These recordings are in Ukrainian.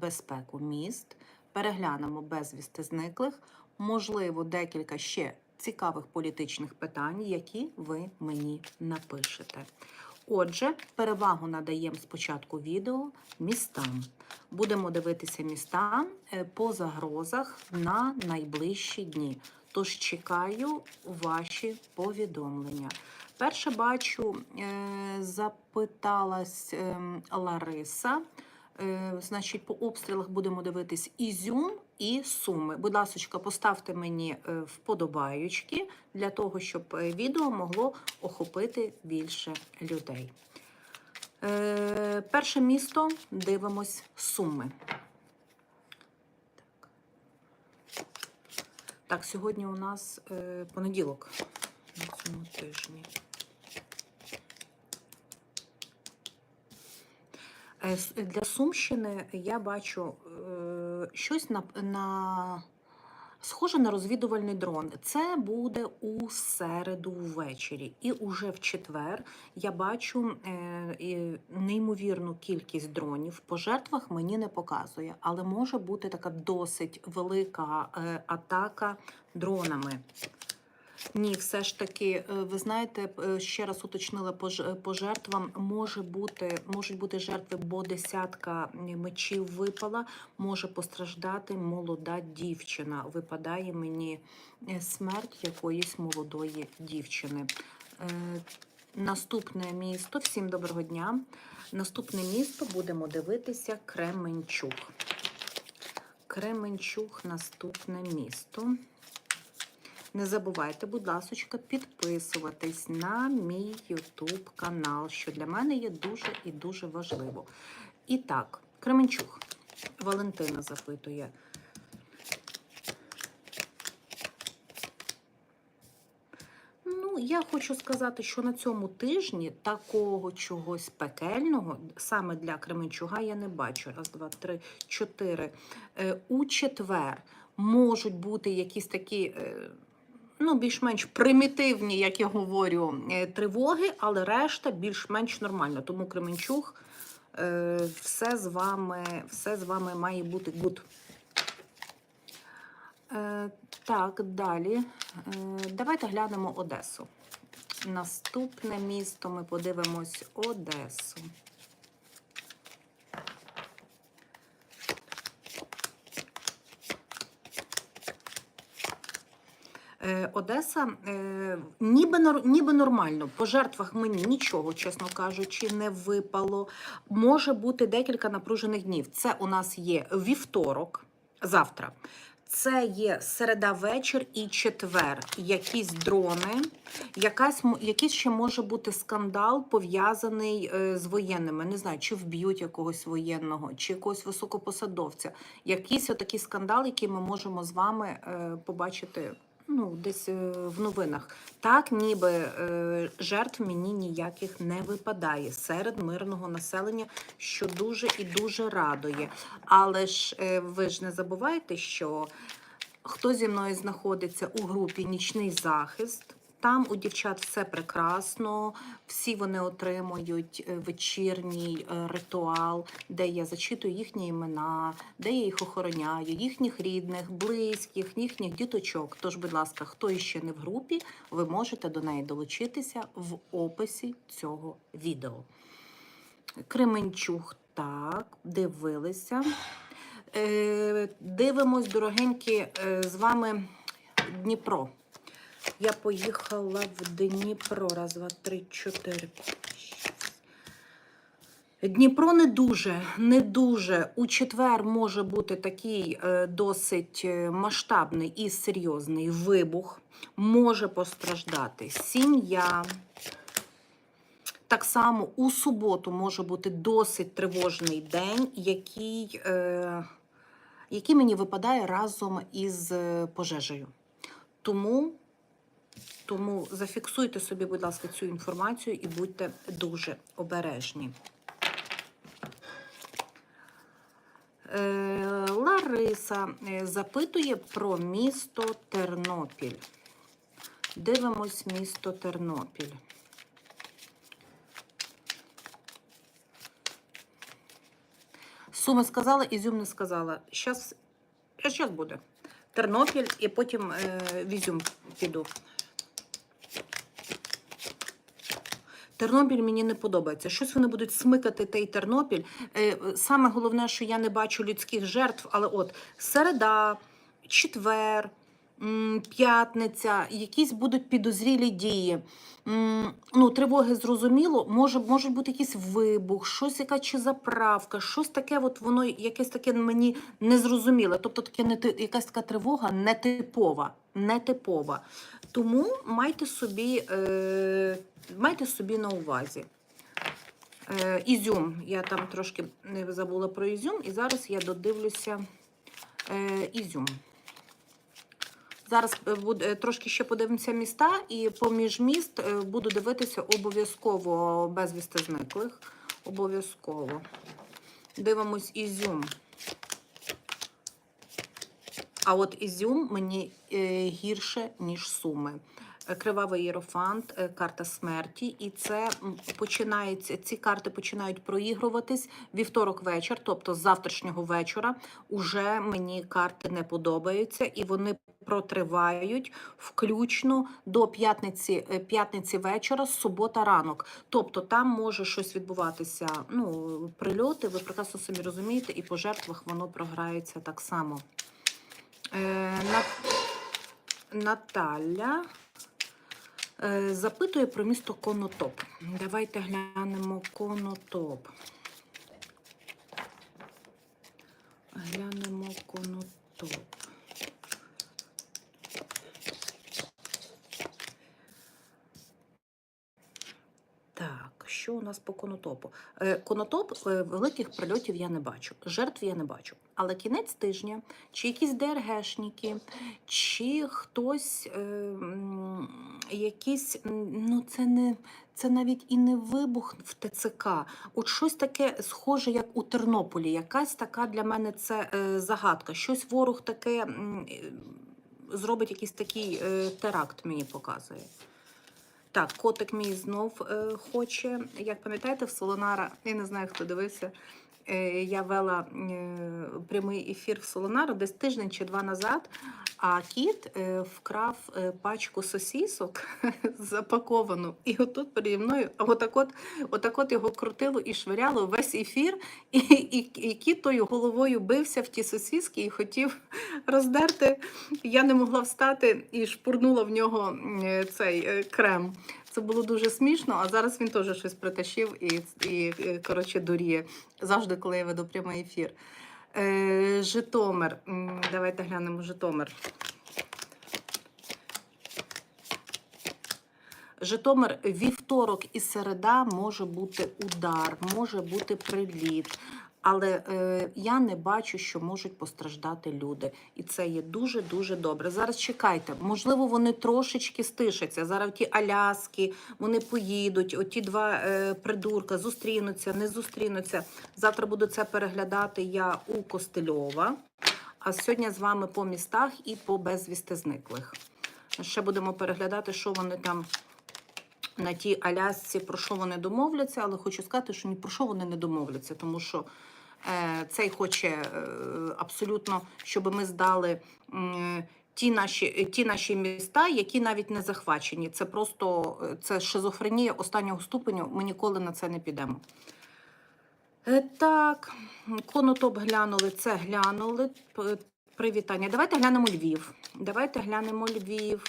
безпеку міст, переглянемо безвісти зниклих, можливо, декілька ще цікавих політичних питань, які ви мені напишете. Отже, перевагу надаємо спочатку відео містам. Будемо дивитися міста е, по загрозах на найближчі дні. Тож чекаю ваші повідомлення. Перше бачу, е, запиталась ем, Лариса. Е, Значить, по обстрілах будемо дивитись Ізюм і Суми. Будь ласка, поставте мені е, вподобаючки для того, щоб е, відео могло охопити більше людей. Перше місто дивимось Суми. Так, сьогодні у нас понеділок на цьому тижні. Е, с- Для Сумщини я бачу е, щось на, на схоже на розвідувальний дрон. Це буде у середу ввечері. І уже в четвер я бачу е, неймовірну кількість дронів. По жертвах мені не показує, але може бути така досить велика е, атака дронами. Ні, все ж таки, е, ви знаєте, е, ще раз уточнила по, жертвам. Може бути, можуть бути жертви, бо десятка мечів випала. Може постраждати молода дівчина. Випадає мені е, смерть якоїсь молодої дівчини. Е, Наступне місто. Всім доброго дня. Наступне місто будемо дивитися Кременчук. Кременчук, наступне місто. Не забувайте, будь ласка, підписуватись на мій YouTube канал, що для мене є дуже і дуже важливо. І так, Кременчук. Валентина запитує. Ну, я хочу сказати, що на цьому тижні такого чогось пекельного саме для Кременчуга я не бачу. Раз, два, три, чотири. Е, У четвер можуть бути якісь такі. Ну, більш-менш примітивні, як я говорю, е, тривоги, але решта більш-менш нормально. Тому Кременчуг, е, все з вами, все з вами має бути good. Е, Так, далі. Давайте глянемо Одесу. Наступне місто ми подивимось Одесу. Одеса е, ніби, ніби нормально. По жертвах мені нічого, чесно кажучи, не випало. Може бути декілька напружених днів. Це у нас є вівторок, завтра. Це є середа вечір і четвер. Якісь дрони, якась, якийсь ще може бути скандал пов'язаний е, з воєнними. Не знаю, чи вб'ють якогось воєнного, чи якогось високопосадовця. Якийсь отакий скандал, який ми можемо з вами е, побачити ну, десь е, в новинах. Так, ніби е, жертв мені ніяких не випадає серед мирного населення, що дуже і дуже радує. Але ж е, ви ж не забувайте, що хто зі мною знаходиться у групі Нічний захист. Там у дівчат все прекрасно, всі вони отримують е, вечірній е, ритуал, де я зачитую їхні імена, де я їх охороняю, їхніх рідних, близьких, їхніх діточок. Тож, будь ласка, хто іще не в групі, ви можете до неї долучитися в описі цього відео. Кременчуг, так, дивилися. Е, дивимось, дорогенькі, з вами Дніпро. Я поїхала в Дніпро. Раз, два, три, чотири. Дніпро не дуже, не дуже. У четвер може бути такий е, досить е, масштабний і серйозний вибух. Може постраждати сім'я. Так само у суботу може бути досить тривожний день, який, е, який мені випадає разом із е, пожежею. Тому, тому зафіксуйте собі, будь ласка, цю інформацію і будьте дуже обережні. Е, Лариса е, запитує про місто Тернопіль. Дивимось місто Тернопіль. Суми сказала, Ізюм не сказала. Щас, щас буде. Тернопіль і потім е, в Ізюм піду. Тернопіль мені не подобається. Щось вони будуть смикати той Тернопіль. Е, Саме головне, що я не бачу людських жертв, але от середа, четвер, п'ятниця, якісь будуть підозрілі дії. Ну, тривоги зрозуміло, може, може бути якийсь вибух, щось яка чи заправка, щось таке, от воно якесь таке мені незрозуміле. Тобто таке не якась така тривога нетипова. нетипова. Тому майте собі, е, майте собі на увазі. Е, Ізюм. Я там трошки не забула про Ізюм, і зараз я додивлюся е, Ізюм. Зараз е, е, трошки ще подивимося міста, і поміж міст е, буду дивитися обов'язково безвісти зниклих. Обов'язково. Дивимось Ізюм. А от Ізюм мені е, гірше, ніж Суми. Е, Кривавий Єрофант, е, карта смерті, і це починається. Ці карти починають проігруватись вівторок вечір, тобто з завтрашнього вечора. Уже мені карти не подобаються, і вони протривають включно до п'ятниці, п'ятниці вечора, субота ранок. Тобто там може щось відбуватися. Ну, прильоти, ви прекрасно самі розумієте, і по жертвах воно програється так само. Е, На- Наталя е, запитує про місто Конотоп. Давайте глянемо Конотоп. Глянемо Конотоп. Так, що у нас по конотопу? Е, Конотоп е, великих прильотів я не бачу, жертв я не бачу. Але кінець тижня, чи якісь ДРГшники, чи хтось, е, якісь, ну це не це навіть і не вибух в ТЦК. От щось таке схоже, як у Тернополі. Якась така для мене це загадка. Щось ворог таке зробить якийсь такий теракт, мені показує. Так, котик мій знов е, хоче. Як пам'ятаєте, в Солонара, я не знаю, хто дивився. Е, я вела е, прямий ефір в Солонару десь тиждень чи два назад. А кіт е, вкрав пачку сосісок запаковану. І отут переді мною, отак от, отак от його крутило і швиряло весь ефір, і, і, і кіт тою головою бився в ті сосіски і хотів роздерти. Я не могла встати і шпурнула в нього цей крем. Це було дуже смішно, а зараз він теж щось притащив і, і е, коротше, дуріє. Завжди, коли я веду прямий ефір. Е, Житомир. Давайте глянемо Житомир. Житомир вівторок і середа може бути удар, може бути приліт. Але е, я не бачу, що можуть постраждати люди. І це є дуже-дуже добре. Зараз чекайте, можливо, вони трошечки стишаться. Зараз ті Аляски, вони поїдуть, оті два е, придурка зустрінуться, не зустрінуться. Завтра буду це переглядати я у Костельова. А сьогодні з вами по містах і по безвісти зниклих. Ще будемо переглядати, що вони там на тій Алясці, про що вони домовляться, але хочу сказати, що ні про що вони не домовляться, тому що е, цей хоче е, абсолютно, щоб ми здали. Ті наші, ті наші міста, які навіть не захвачені, це просто е, це шизофренія останнього ступеню. Ми ніколи на це не підемо. Так, конотоп глянули, це глянули. Привітання. Давайте глянемо Львів. Давайте глянемо Львів.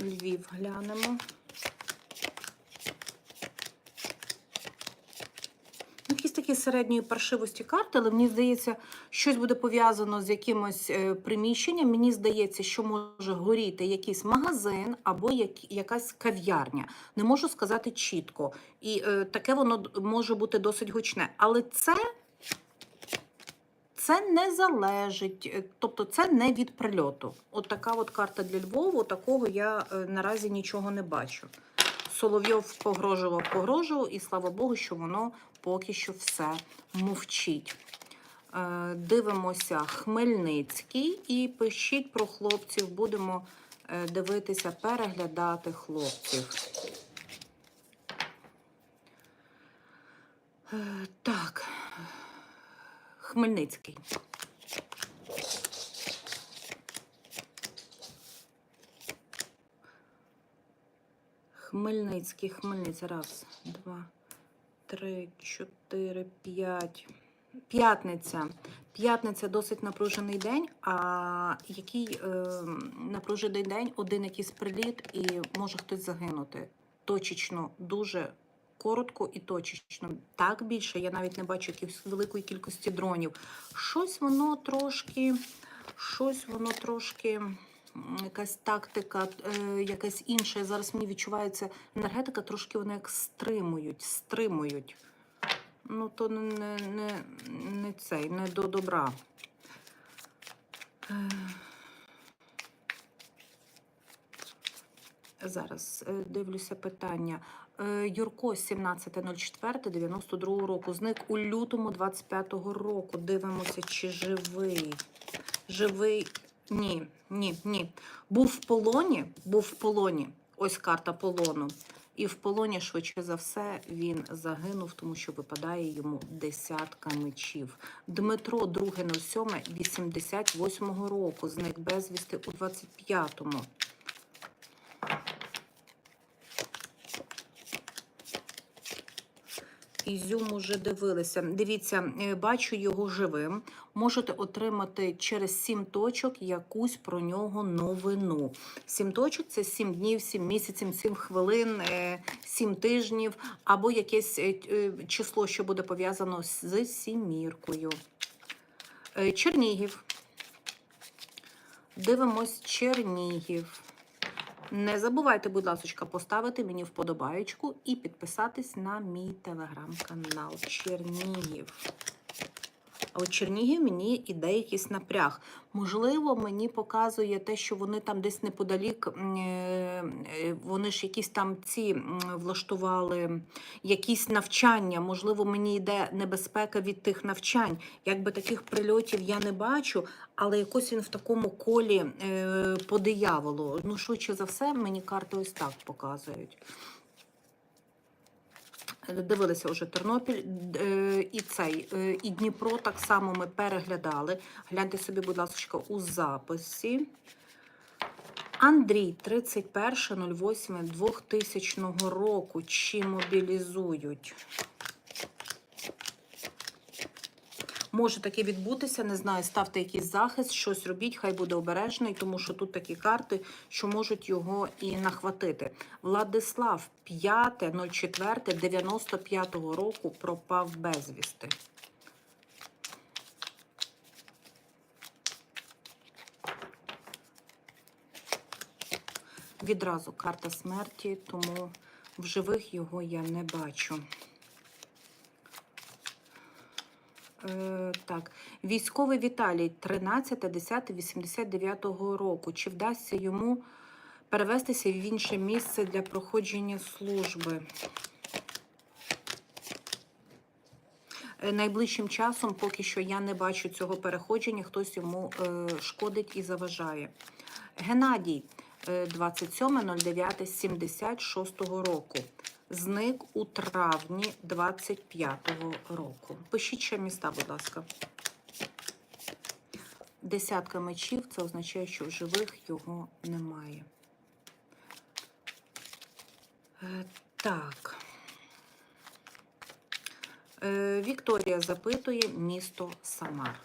Львів глянемо. Ну, Якісь такі середньої паршивості карти, але мені здається, щось буде пов'язано з якимось е, приміщенням. Мені здається, що може горіти якийсь магазин або як, якась кав'ярня. Не можу сказати чітко. І е, таке воно може бути досить гучне. Але це. Це не залежить, е, тобто це не від прильоту. От така от карта для Львова, такого я е, наразі нічого не бачу. Соловйов погрожував, погрожував, і слава Богу, що воно поки що все мовчить. Е, Дивимося Хмельницький і пишіть про хлопців. Будемо дивитися, переглядати хлопців. Так. Хмельницький. Хмельницький, Хмельницький. Раз, два, три, чотири, п'ять. П'ятниця. П'ятниця досить напружений день, а який е, напружений день, один якийсь приліт, і може хтось загинути. Точечно, дуже коротко і точечно. Так більше я навіть не бачу якихось великої кількості дронів. Щось воно трошки, щось воно трошки. Якась тактика, е, якась інша. Зараз мені відчувається енергетика, трошки вони як стримують, стримують. Ну, то не, не, не, цей, не до добра. Е, Зараз е, дивлюся питання. Е, Юрко 17.04.92 року. Зник у лютому 25-го року. Дивимося, чи живий. Живий. Ні, ні, ні. Був в полоні, був в полоні. Ось карта полону. І в полоні, швидше за все, він загинув, тому що випадає йому десятка мечів. Дмитро 2.07, 88-го року. Зник безвісти у 25-му. Ізюм уже дивилися. Дивіться, е, бачу його живим. Можете отримати через 7 точок якусь про нього новину. 7 точок це 7 днів, 7 місяців, 7 хвилин, 7 тижнів, або якесь е, е, число, що буде пов'язано з сіміркою. Е, Чернігів. Дивимось Чернігів. Не забувайте, будь ласка, поставити мені вподобаєчку і підписатись на мій телеграм-канал Чернігів. А от Чернігів мені іде якийсь напряг. Можливо, мені показує те, що вони там десь неподалік, е, е, вони ж якісь там ці влаштували якісь навчання. Можливо, мені йде небезпека від тих навчань. Якби таких прильотів я не бачу, але якось він в такому колі е, по дияволу. Ну, швидше за все, мені карти ось так показують. Дивилися вже Тернопіль е, і цей, е, і Дніпро так само ми переглядали. Гляньте собі, будь ласка, у записі. Андрій, 31.08.2000 року. Чи мобілізують? Може таке відбутися, не знаю, ставте якийсь захист, щось робіть, хай буде обережний, тому що тут такі карти, що можуть його і нахватити. Владислав 5.04.95 року пропав безвісти. Відразу карта смерті, тому в живих його я не бачу. Е, так, військовий Віталій 13.10.89 року. Чи вдасться йому перевестися в інше місце для проходження служби? Е, Найближчим часом поки що я не бачу цього переходження, хтось йому е, шкодить і заважає. Геннадій 27.09.76 року. Зник у травні 25-го року. Пишіть ще міста, будь ласка. Десятка мечів це означає, що в живих його немає. Е, Так. Е, Вікторія запитує місто Самар.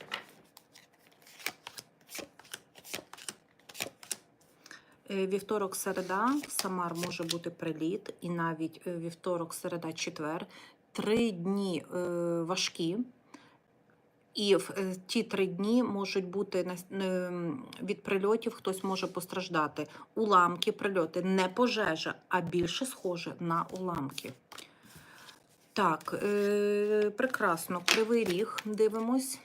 Вівторок, середа, Самар може бути приліт, і навіть е, вівторок, середа, четвер. Три дні е, важкі. І в е, ті три дні можуть бути е, від прильотів, хтось може постраждати. Уламки, прильоти, не пожежа, а більше схоже на уламки. Так, е, прекрасно. Кривий ріг. Дивимось.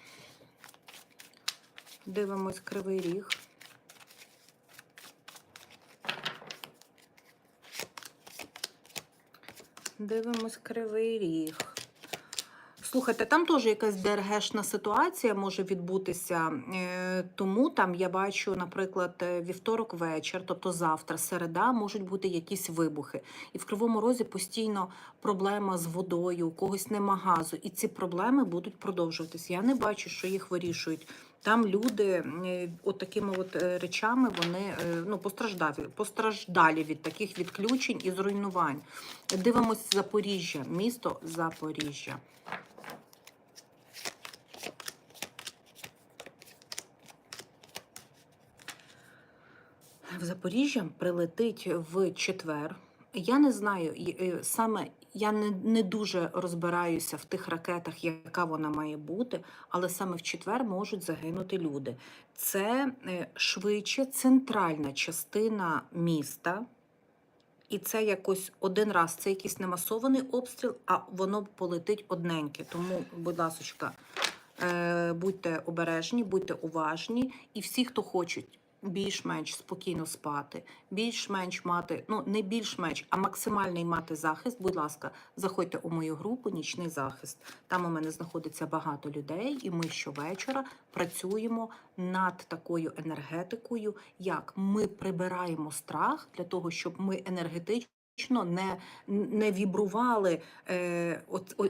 Дивимось кривий ріг. Дивимось кривий ріг. Слухайте, там теж якась ДРГшна ситуація може відбутися. е, Тому там я бачу, наприклад, е, вівторок вечір, тобто завтра, середа, можуть бути якісь вибухи. І в Кривому Розі постійно проблема з водою, у когось нема газу. І ці проблеми будуть продовжуватись. Я не бачу, що їх вирішують. Там люди е, от такими от е, речами вони е, ну, постраждалі, постраждалі від таких відключень і зруйнувань. Дивимось Запоріжжя, місто Запоріжжя. В Запоріжжя прилетить в четвер. Я не знаю, саме я не, не дуже розбираюся в тих ракетах, яка вона має бути, але саме в четвер можуть загинути люди. Це е, швидше центральна частина міста. І це якось один раз, це якийсь не масований обстріл, а воно полетить одненьке. Тому, будь ласочка, е, будьте обережні, будьте уважні. І всі, хто хочуть більш-менш спокійно спати, більш-менш мати, ну не більш-менш, а максимальний мати захист, будь ласка, заходьте у мою групу Нічний захист. Там у мене знаходиться багато людей, і ми щовечора працюємо над такою енергетикою, як ми прибираємо страх для того, щоб ми енергетично не, не вібрували е,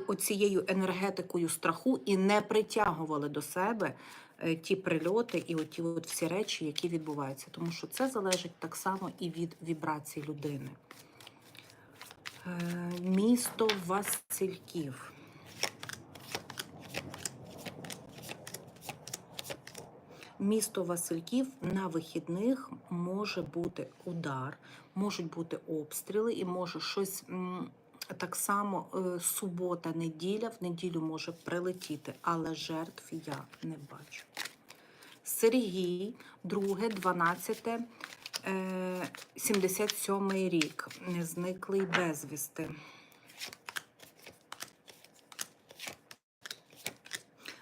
оцією енергетикою страху і не притягували до себе е, ті прильоти і оті от всі речі, які відбуваються. Тому що це залежить так само і від вібрацій людини. Е, місто Васильків. Місто Васильків на вихідних може бути удар, можуть бути обстріли і може щось так само е, субота, неділя, в неділю може прилетіти, але жертв я не бачу. Сергій, 2, 12, е, 77 рік, зниклий безвісти.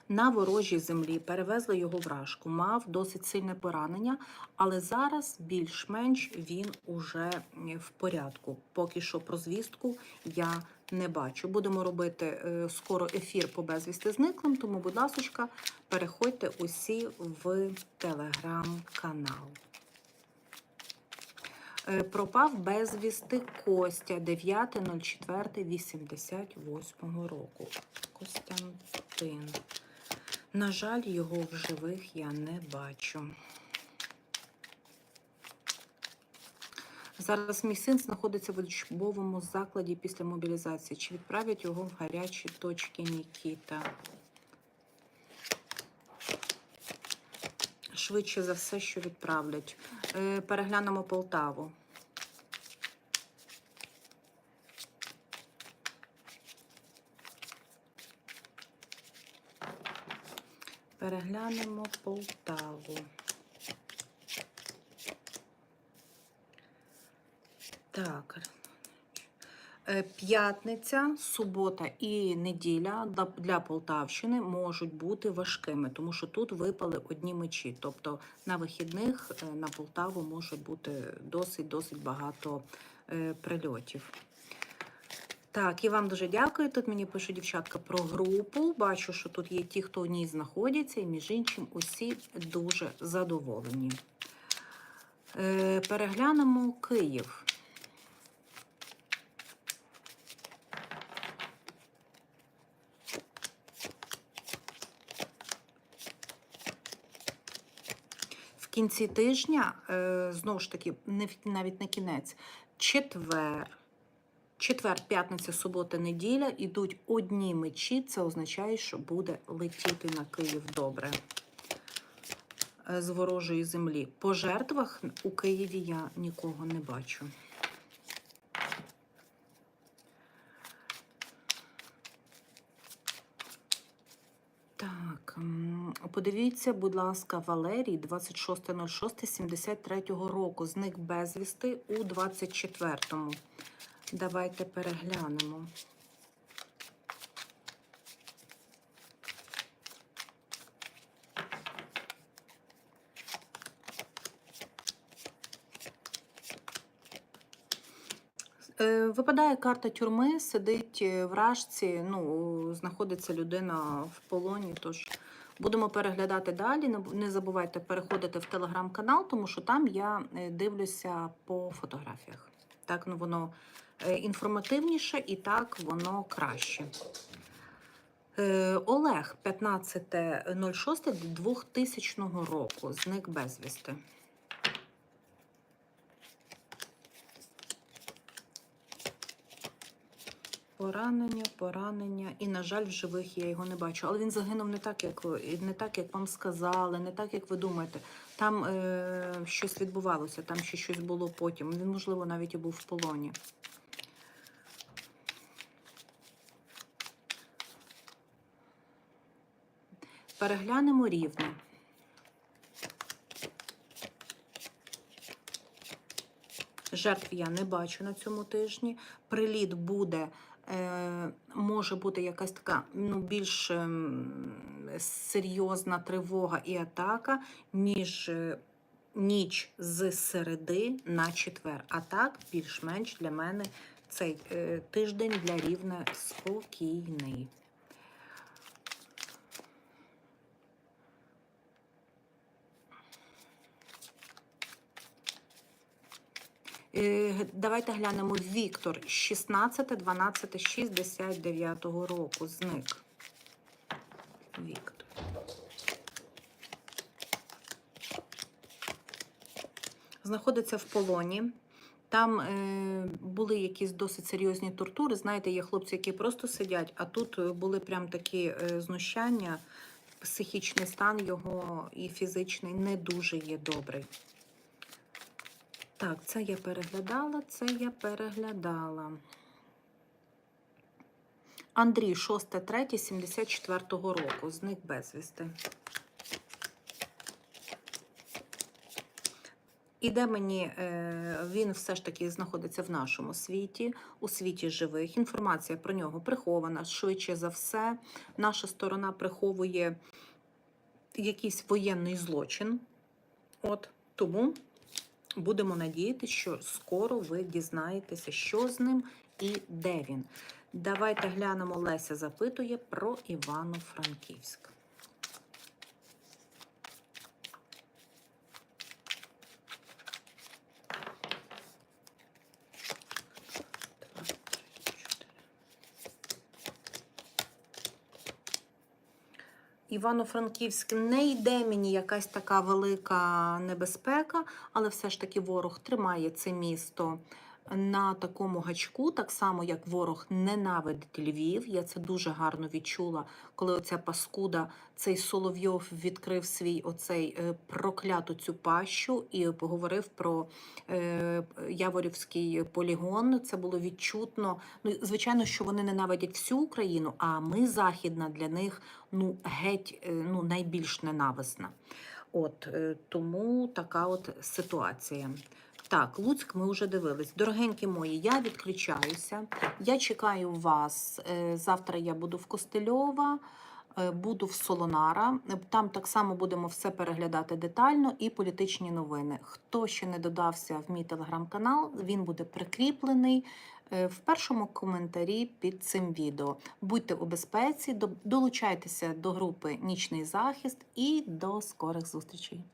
На ворожій землі перевезли його вражку, мав досить сильне поранення, але зараз більш-менш він уже в порядку. Поки що про звістку я не бачу. Будемо робити е, скоро ефір по безвісти зниклим, тому, будь ласочка, переходьте усі в телеграм-канал. Е, Пропав безвісти Костя 9.04.88 року. Костянтин. На жаль, його в живих я не бачу. Зараз мій син знаходиться в учбовому закладі після мобілізації. Чи відправлять його в гарячі точки Нікіта? Швидше за все, що відправлять. Е, Переглянемо Полтаву. Переглянемо Полтаву. Так. Е, П'ятниця, субота і неділя для- Полтавщини можуть бути важкими, тому що тут випали одні мечі. Тобто на вихідних е, на Полтаву може бути досить досить багато е, прильотів. Так, і вам дуже дякую. Тут мені пише дівчатка про групу. Бачу, що тут є ті, хто в ній знаходяться, і між іншим усі дуже задоволені. Е, переглянемо Київ. В кінці тижня, е, знову ж таки, не навіть не кінець, четвер, четвер, п'ятниця, субота, неділя ідуть одні мечі. Це означає, що буде летіти на Київ добре е, з ворожої землі. По жертвах у Києві я нікого не бачу. Так, подивіться, будь ласка, Валерій 26.06.73 року. Зник безвісти у 24-му. Давайте переглянемо. Е, Випадає карта тюрми, сидить е, в рашці, ну, знаходиться людина в полоні. Тож будемо переглядати далі. Не забувайте переходити в телеграм-канал, тому що там я е, дивлюся по фотографіях. Так ну, воно інформативніше і так воно краще. Е, Олег, 15.06.2000 року, зник безвісти. Поранення, поранення. І, на жаль, в живих я його не бачу. Але він загинув не так, як не так, як вам сказали, не так, як ви думаєте. Там е, щось відбувалося, там ще щось було потім. Він, можливо, навіть і був в полоні. Переглянемо рівне. Жертв я не бачу на цьому тижні. Приліт буде, е, може бути якась така ну, більш ем, серйозна тривога і атака, ніж е, ніч з середи на четвер. А так, більш-менш для мене цей е, тиждень для рівне спокійний. Давайте глянемо Віктор 16, 12, 69 року. Зник. Віктор. Знаходиться в полоні. Там е, були якісь досить серйозні тортури. Знаєте, є хлопці, які просто сидять, а тут е, були прям такі е, знущання. Психічний стан його і фізичний не дуже є добрий. Так, це я переглядала, це я переглядала. Андрій, 6 74 року, зник безвісти. Іде мені, е, він все ж таки знаходиться в нашому світі, у світі живих. Інформація про нього прихована. Швидше за все, наша сторона приховує якийсь воєнний злочин. От тому будемо надіятися, що скоро ви дізнаєтеся, що з ним і де він. Давайте глянемо. Леся запитує про Івано-Франківськ. Івано-Франківськ не йде мені якась така велика небезпека, але все ж таки ворог тримає це місто на такому гачку, так само як ворог ненавидить Львів. Я це дуже гарно відчула, коли оця паскуда, цей Соловйов відкрив свій оцей е, прокляту цю пащу і поговорив про е, Яворівський полігон. Це було відчутно. Ну, звичайно, що вони ненавидять всю Україну, а ми західна для них ну геть е, ну найбільш ненависна. От тому така от ситуація. Так, Луцьк ми вже дивились. Дорогенькі мої, я відключаюся. Я чекаю вас. Е, Завтра я буду в Костельова, е, буду в Солонара. Там так само будемо все переглядати детально і політичні новини. Хто ще не додався в мій телеграм-канал, він буде прикріплений е, в першому коментарі під цим відео. Будьте у безпеці, долучайтеся до групи Нічний захист і до скорих зустрічей.